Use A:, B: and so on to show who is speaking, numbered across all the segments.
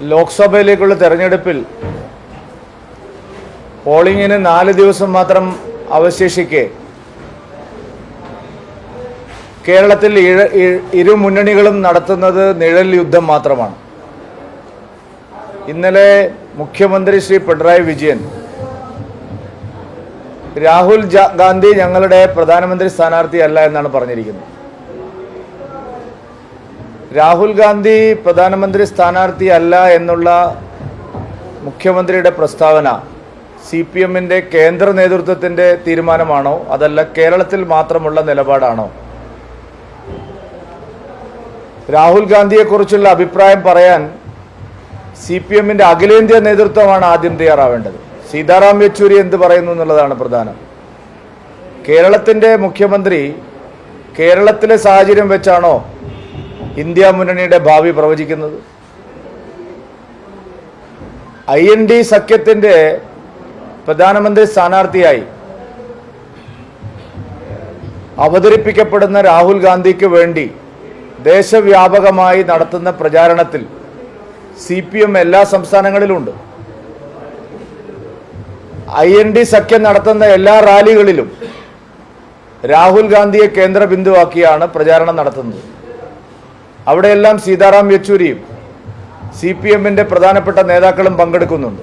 A: ലോക്സഭയിലേക്കുള്ള തെരഞ്ഞെടുപ്പിൽ പോളിംഗിന് നാല് ദിവസം മാത്രം അവശേഷിക്കെ കേരളത്തിൽ ഇരു മുന്നണികളും നടത്തുന്നത് നിഴൽ യുദ്ധം മാത്രമാണ്. ഇന്നലെ മുഖ്യമന്ത്രി ശ്രീ പിണറായി വിജയൻ രാഹുൽ ഗാന്ധി ഞങ്ങളുടെ പ്രധാനമന്ത്രി സ്ഥാനാർത്ഥിയല്ല എന്നാണ് പറഞ്ഞിരിക്കുന്നത്. രാഹുൽ ഗാന്ധി പ്രധാനമന്ത്രി സ്ഥാനാർത്ഥി അല്ല എന്നുള്ള മുഖ്യമന്ത്രിയുടെ പ്രസ്താവന സി പി എമ്മിന്റെ കേന്ദ്ര നേതൃത്വത്തിന്റെ തീരുമാനമാണോ? അതല്ല കേരളത്തിൽ മാത്രമുള്ള നിലപാടാണോ? രാഹുൽ ഗാന്ധിയെക്കുറിച്ചുള്ള അഭിപ്രായം പറയാൻ സി പി എമ്മിന്റെ അഖിലേന്ത്യാ നേതൃത്വമാണ് ആദ്യം തയ്യാറാവേണ്ടത്. സീതാറാം യെച്ചൂരി എന്ത് പറയുന്നു എന്നുള്ളതാണ് പ്രധാനം. കേരളത്തിന്റെ മുഖ്യമന്ത്രി കേരളത്തിലെ സാഹചര്യം വെച്ചാണോ ഇന്ത്യ മുന്നണിയുടെ ഭാവി പ്രവചിക്കുന്നത്. ഐ എൻ ഡി സഖ്യത്തിന്റെ പ്രധാനമന്ത്രി സ്ഥാനാർത്ഥിയായി അവതരിപ്പിക്കപ്പെടുന്ന രാഹുൽ ഗാന്ധിക്ക് വേണ്ടി ദേശവ്യാപകമായി നടത്തുന്ന പ്രചാരണത്തിൽ സി പി എം എല്ലാ സംസ്ഥാനങ്ങളിലുമുണ്ട് ഐ എൻ ഡി സഖ്യം നടത്തുന്ന എല്ലാ റാലികളിലും രാഹുൽ ഗാന്ധിയെ കേന്ദ്ര ബിന്ദുവാക്കിയാണ് പ്രചാരണം നടത്തുന്നത്. അവിടെയെല്ലാം സീതാറാം യെച്ചൂരിയും സി പി എമ്മിന്റെ പ്രധാനപ്പെട്ട നേതാക്കളും പങ്കെടുക്കുന്നുണ്ട്.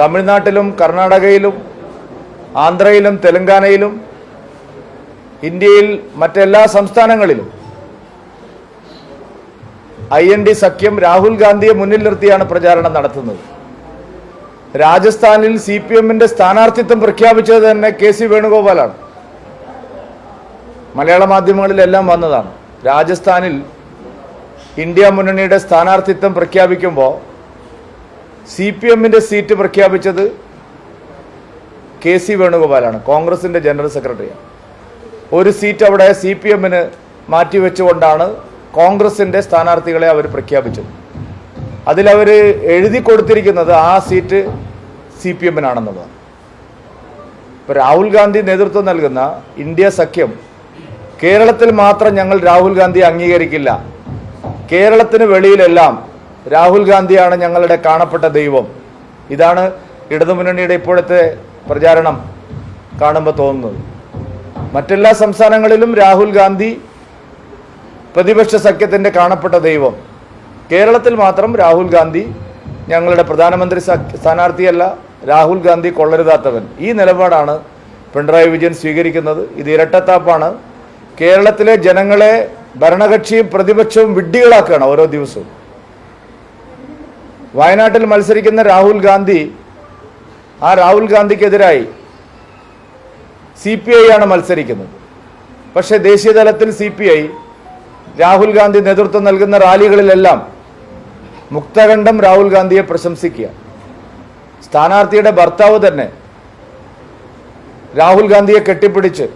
A: തമിഴ്നാട്ടിലും കർണാടകയിലും ആന്ധ്രയിലും തെലങ്കാനയിലും ഇന്ത്യയിൽ മറ്റെല്ലാ സംസ്ഥാനങ്ങളിലും ഐ എൻ ഡി സഖ്യം രാഹുൽ ഗാന്ധിയെ മുന്നിൽ നിർത്തിയാണ് പ്രചാരണം നടത്തുന്നത്. രാജസ്ഥാനിൽ സി പി എമ്മിന്റെ സ്ഥാനാർത്ഥിത്വം പ്രഖ്യാപിച്ചത് തന്നെ കെ സി വേണുഗോപാലാണ്. മലയാള മാധ്യമങ്ങളിലെല്ലാം വന്നതാണ്. രാജസ്ഥാനിൽ ഇന്ത്യ മുന്നണിയുടെ സ്ഥാനാർത്ഥിത്വം പ്രഖ്യാപിക്കുമ്പോൾ സി പി എമ്മിന്റെ സീറ്റ് പ്രഖ്യാപിച്ചത് കെ സി വേണുഗോപാലാണ് കോൺഗ്രസിന്റെ ജനറൽ സെക്രട്ടറിയാണ്. ഒരു സീറ്റ് അവിടെ സി പി എമ്മിന് മാറ്റിവെച്ചുകൊണ്ടാണ് കോൺഗ്രസിന്റെ സ്ഥാനാർത്ഥികളെ അവർ പ്രഖ്യാപിച്ചത്. അതിലവർ എഴുതി കൊടുത്തിരിക്കുന്നത് ആ സീറ്റ് സി പി എമ്മിനാണെന്നുള്ളതാണ്. ഇപ്പോൾ രാഹുൽ ഗാന്ധി നേതൃത്വം നൽകുന്ന ഇന്ത്യ സഖ്യം കേരളത്തിൽ മാത്രം ഞങ്ങൾ രാഹുൽ ഗാന്ധി അംഗീകരിക്കില്ല. കേരളത്തിന് വെളിയിലെല്ലാം രാഹുൽ ഗാന്ധിയാണ് ഞങ്ങളുടെ കാണപ്പെട്ട ദൈവം. ഇതാണ് ഇടതുമുന്നണിയുടെ ഇപ്പോഴത്തെ പ്രചാരണം കാണുമ്പോൾ തോന്നുന്നത്. മറ്റെല്ലാ സംസ്ഥാനങ്ങളിലും രാഹുൽ ഗാന്ധി പ്രതിപക്ഷ സഖ്യത്തിന്റെ കാണപ്പെട്ട ദൈവം. കേരളത്തിൽ മാത്രം രാഹുൽ ഗാന്ധി ഞങ്ങളുടെ പ്രധാനമന്ത്രി സ്ഥാനാർത്ഥിയല്ല രാഹുൽ ഗാന്ധി കൊള്ളരുതാത്തവൻ. ഈ നിലപാടാണ് പിണറായി വിജയൻ സ്വീകരിക്കുന്നത്. ഇത് ഇരട്ടത്താപ്പാണ്. കേരളത്തിലെ ജനങ്ങളെ ഭരണകക്ഷിയും പ്രതിപക്ഷവും വിഡ്ഢികളാക്കുകയാണ് ഓരോ ദിവസവും. വയനാട്ടിൽ മത്സരിക്കുന്ന രാഹുൽ ഗാന്ധി ആ രാഹുൽ ഗാന്ധിക്കെതിരായി സി പി ഐ ആണ് മത്സരിക്കുന്നത്. പക്ഷേ ദേശീയ തലത്തിൽ C P I Rahul Gandhi നേതൃത്വം നൽകുന്ന റാലികളിലെല്ലാം മുക്തകണ്ഠം രാഹുൽ ഗാന്ധിയെ പ്രശംസിക്കുക. സ്ഥാനാർത്ഥിയുടെ ഭർത്താവ് തന്നെ രാഹുൽ ഗാന്ധിയെ കെട്ടിപ്പിടിച്ച്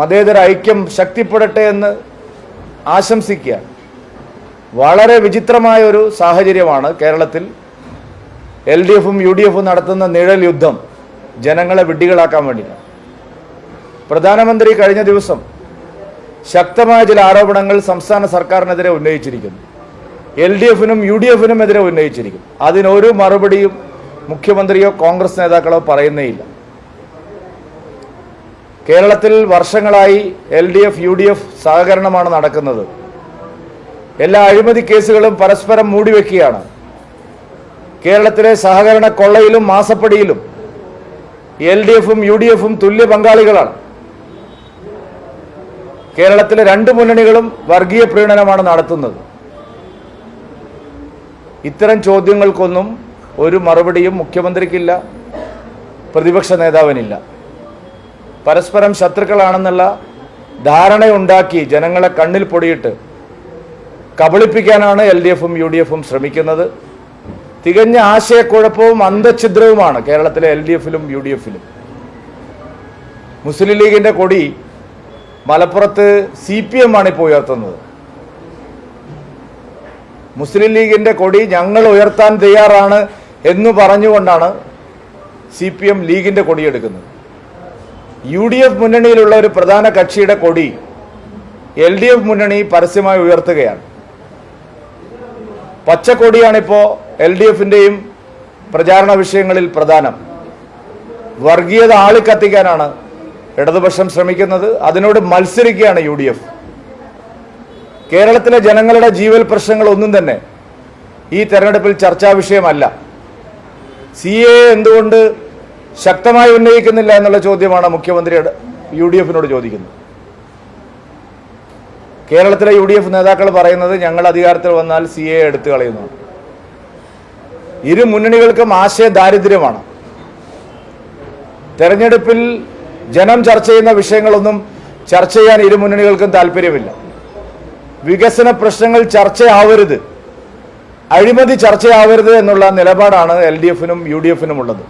A: മതേതര ഐക്യം ശക്തിപ്പെടട്ടെ എന്ന് ആശംസിക്കുക. വളരെ വിചിത്രമായ ഒരു സാഹചര്യമാണ് കേരളത്തിൽ എൽ ഡി എഫും യു ഡി എഫും നടത്തുന്ന നിഴൽ യുദ്ധം ജനങ്ങളെ വിഡ്ഢികളാക്കാൻ വേണ്ടിയിട്ടാണ് പ്രധാനമന്ത്രി കഴിഞ്ഞ ദിവസം ശക്തമായ ചില ആരോപണങ്ങൾ സംസ്ഥാന സർക്കാരിനെതിരെ ഉന്നയിച്ചിരിക്കുന്നു. എൽ ഡി എഫിനും യു ഡി എഫിനും എതിരെ ഉന്നയിച്ചിരിക്കുന്നു. അതിനൊരു മറുപടിയും മുഖ്യമന്ത്രിയോ കോൺഗ്രസ് നേതാക്കളോ പറയുന്നേയില്ല. കേരളത്തിൽ വർഷങ്ങളായി L D F U D F സഹകരണമാണ് നടക്കുന്നത്. എല്ലാ അഴിമതി കേസുകളും പരസ്പരം മൂടിവെക്കുകയാണ്. കേരളത്തിലെ സഹകരണ കൊള്ളയിലും മാസപ്പടിയിലും എൽ ഡി എഫും യു ഡി എഫും തുല്യ പങ്കാളികളാണ്. കേരളത്തിലെ രണ്ട് മുന്നണികളും വർഗീയ പ്രീണനമാണ് നടത്തുന്നത്. ഇത്തരം ചോദ്യങ്ങൾക്കൊന്നും ഒരു മറുപടിയും മുഖ്യമന്ത്രിക്കില്ല പ്രതിപക്ഷ നേതാവിനില്ല. പരസ്പരം ശത്രുക്കളാണെന്നുള്ള ധാരണയുണ്ടാക്കി ജനങ്ങളെ കണ്ണിൽ പൊടിയിട്ട് കബളിപ്പിക്കാനാണ് എൽ ഡി എഫും യു ഡി എഫും ശ്രമിക്കുന്നത്. തികഞ്ഞ ആശയക്കുഴപ്പവും അന്തഛിദ്രവുമാണ് കേരളത്തിലെ എൽ ഡി എഫിലും യു ഡി എഫിലും. മുസ്ലിം ലീഗിന്റെ കൊടി മലപ്പുറത്ത് സി പി എം ആണ് ഇപ്പോൾ ഉയർത്തുന്നത്. മുസ്ലിം ലീഗിന്റെ കൊടി ഞങ്ങൾ ഉയർത്താൻ തയ്യാറാണ് എന്ന് പറഞ്ഞുകൊണ്ടാണ് സി പി എം ലീഗിന്റെ കൊടിയെടുക്കുന്നത് യു ഡി എഫ് മുന്നണിയിലുള്ള ഒരു പ്രധാന കക്ഷിയുടെ കൊടി എൽ ഡി എഫ് മുന്നണി പരസ്യമായി ഉയർത്തുകയാണ്. പച്ചക്കൊടിയാണിപ്പോൾ എൽ ഡി എഫിന്റെയും പ്രചാരണ വിഷയങ്ങളിൽ പ്രധാനം. വർഗീയത ആളിക്കത്തിക്കാനാണ് ഇടതുപക്ഷം ശ്രമിക്കുന്നത്. അതിനോട് മത്സരിക്കുകയാണ് യു ഡി എഫ്. കേരളത്തിലെ ജനങ്ങളുടെ ജീവൽ പ്രശ്നങ്ങൾ ഒന്നും തന്നെ ഈ തെരഞ്ഞെടുപ്പിൽ ചർച്ചാ വിഷയമല്ല. സി എ എന്തുകൊണ്ട് ശക്തമായി ഉന്നയിക്കുന്നില്ല എന്നുള്ള ചോദ്യമാണ് മുഖ്യമന്ത്രി യു ഡി എഫിനോട് ചോദിക്കുന്നത്. കേരളത്തിലെ യു ഡി എഫ് നേതാക്കൾ പറയുന്നത് ഞങ്ങൾ അധികാരത്തിൽ വന്നാൽ സി എ എടുത്തു കളയുന്നു. ഇരു മുന്നണികൾക്കും ആശയ ദാരിദ്ര്യമാണ്. തെരഞ്ഞെടുപ്പിൽ ജനം ചർച്ച ചെയ്യുന്ന വിഷയങ്ങളൊന്നും ചർച്ച ചെയ്യാൻ ഇരു മുന്നണികൾക്കും താല്പര്യമില്ല. വികസന പ്രശ്നങ്ങൾ ചർച്ചയാവരുത്. അഴിമതി ചർച്ചയാവരുത് എന്നുള്ള നിലപാടാണ് എൽ ഡി എഫിനും യു ഡി എഫിനും ഉള്ളത്.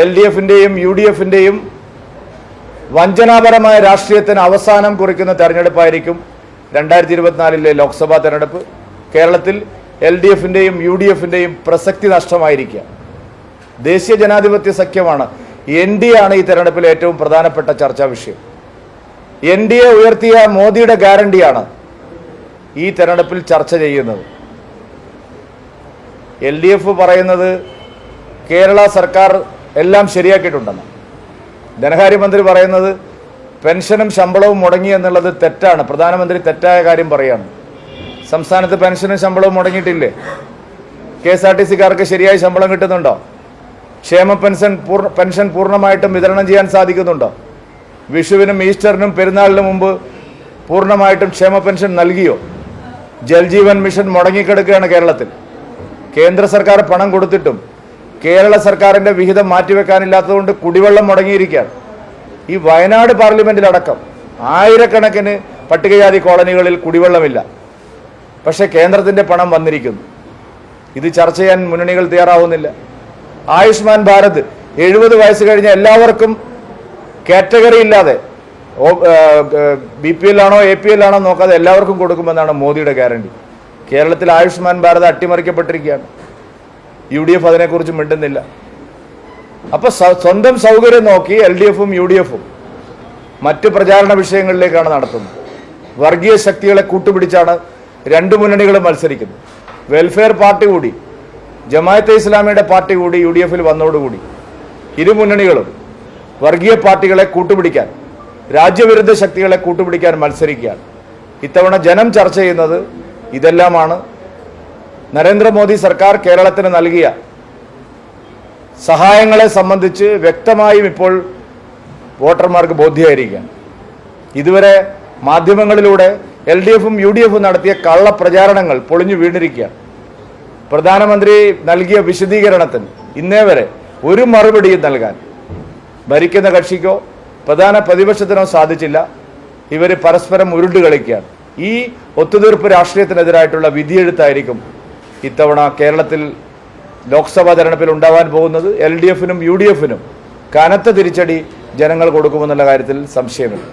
A: എൽ ഡി എഫിന്റെയും യു ഡി എഫിന്റെയും വഞ്ചനാപരമായ രാഷ്ട്രീയത്തിന് അവസാനം കുറിക്കുന്ന തെരഞ്ഞെടുപ്പായിരിക്കും രണ്ടായിരത്തി ഇരുപത്തിനാലിലെ ലോക്സഭാ തെരഞ്ഞെടുപ്പ്. കേരളത്തിൽ എൽ ഡി എഫിന്റെയും യു ഡി എഫിന്റെയും പ്രസക്തി നഷ്ടമായിരിക്കുക. ദേശീയ ജനാധിപത്യ സഖ്യമാണ് എൻ ഡി ആണ് ഈ തെരഞ്ഞെടുപ്പിലെ ഏറ്റവും പ്രധാനപ്പെട്ട ചർച്ചാ വിഷയം. എൻ ഡി എ ഉയർത്തിയ മോദിയുടെ ഗ്യാരണ്ടിയാണ് ഈ തെരഞ്ഞെടുപ്പിൽ ചർച്ച ചെയ്യുന്നത്. എൽ ഡി എഫ് പറയുന്നത് കേരള സർക്കാർ എല്ലാം ശരിയാക്കിയിട്ടുണ്ടെന്ന്. ധനകാര്യമന്ത്രി പറയുന്നത് പെൻഷനും ശമ്പളവും മുടങ്ങി എന്നുള്ളത് തെറ്റാണ്. പ്രധാനമന്ത്രി തെറ്റായ കാര്യം പറയാണ്. സംസ്ഥാനത്ത് പെൻഷനും ശമ്പളവും മുടങ്ങിയിട്ടില്ലേ? കെ എസ് ആർ ടി സിക്കാർക്ക് ശരിയായി ശമ്പളം കിട്ടുന്നുണ്ടോ? ക്ഷേമ പെൻഷൻ പൂർണ പെൻഷൻ പൂർണമായിട്ടും വിതരണം ചെയ്യാൻ സാധിക്കുന്നുണ്ടോ? വിഷുവിനും ഈസ്റ്ററിനും പെരുന്നാളിനും മുമ്പ് പൂർണമായിട്ടും ക്ഷേമ പെൻഷൻ നൽകിയോ? ജൽജീവൻ മിഷൻ മുടങ്ങിക്കിടക്കുകയാണ് കേരളത്തിൽ. കേന്ദ്ര സർക്കാർ പണം കൊടുത്തിട്ടും കേരള സർക്കാരിന്റെ വിഹിതം മാറ്റിവെക്കാനില്ലാത്തതുകൊണ്ട് കുടിവെള്ളം മുടങ്ങിയിരിക്കുകയാണ്. ഈ വയനാട് പാർലമെന്റിലടക്കം ആയിരക്കണക്കിന് പട്ടികജാതി കോളനികളിൽ കുടിവെള്ളമില്ല. പക്ഷേ കേന്ദ്രത്തിന്റെ പണം വന്നിരിക്കുന്നു. ഇത് ചർച്ച ചെയ്യാൻ മുന്നണികൾ തയ്യാറാവുന്നില്ല. ആയുഷ്മാൻ ഭാരത് എഴുപത് വയസ്സ് കഴിഞ്ഞ എല്ലാവർക്കും കാറ്റഗറി ഇല്ലാതെ ബി പി എൽ ആണോ എ പി എൽ ആണോ നോക്കാതെ എല്ലാവർക്കും കൊടുക്കുമെന്നാണ് മോദിയുടെ ഗ്യാരണ്ടി. കേരളത്തിൽ ആയുഷ്മാൻ ഭാരത് അട്ടിമറിക്കപ്പെട്ടിരിക്കുകയാണ്. യു ഡി എഫ് അതിനെക്കുറിച്ച് മിണ്ടുന്നില്ല. അപ്പൊ സ്വന്തം സൗകര്യം നോക്കി എൽ ഡി എഫും യു ഡി എഫും മറ്റ് പ്രചാരണ വിഷയങ്ങളിലേക്കാണ് നടത്തുന്നത്. വർഗീയ ശക്തികളെ കൂട്ടുപിടിച്ചാണ് രണ്ട് മുന്നണികളും മത്സരിക്കുന്നത്. വെൽഫെയർ പാർട്ടി കൂടി ജമായത്തെ ഇസ്ലാമിയുടെ പാർട്ടി കൂടി യു ഡി എഫിൽ വന്നതോടുകൂടി ഇരു മുന്നണികളും വർഗീയ പാർട്ടികളെ കൂട്ടുപിടിക്കാൻ രാജ്യവിരുദ്ധ ശക്തികളെ കൂട്ടുപിടിക്കാൻ മത്സരിക്കുകയാണ്. ഇത്തവണ ജനം ചർച്ച ചെയ്യുന്നത് ഇതെല്ലാമാണ്. നരേന്ദ്രമോദി സർക്കാർ കേരളത്തിന് നൽകിയ സഹായങ്ങളെ സംബന്ധിച്ച് വ്യക്തമായും ഇപ്പോൾ വോട്ടർമാർക്ക് ബോധ്യമായിരിക്കുകയാണ് ഇതുവരെ മാധ്യമങ്ങളിലൂടെ എൽ ഡി എഫും യു ഡി എഫും നടത്തിയ കള്ളപ്രചാരണങ്ങൾ പൊളിഞ്ഞു വീണിരിക്കുകയാണ്. പ്രധാനമന്ത്രി നൽകിയ വിശദീകരണത്തിന് ഇന്നേ വരെ ഒരു മറുപടിയും നൽകാൻ ഭരിക്കുന്ന കക്ഷിക്കോ പ്രധാന പ്രതിപക്ഷത്തിനോ സാധിച്ചില്ല. ഇവർ പരസ്പരം ഉരുണ്ട് കളിക്കുകയാണ് ഈ ഒത്തുതീർപ്പ് രാഷ്ട്രീയത്തിനെതിരായിട്ടുള്ള വിധിയെഴുത്തായിരിക്കും ഇത്തവണ കേരളത്തിൽ ലോക്സഭാ തെരഞ്ഞെടുപ്പിൽ ഉണ്ടാവാൻ പോകുന്നത് എൽ ഡി എഫിനും യു ഡി എഫിനും കനത്ത തിരിച്ചടി ജനങ്ങൾ കൊടുക്കുമെന്നുള്ള കാര്യത്തിൽ സംശയമില്ല.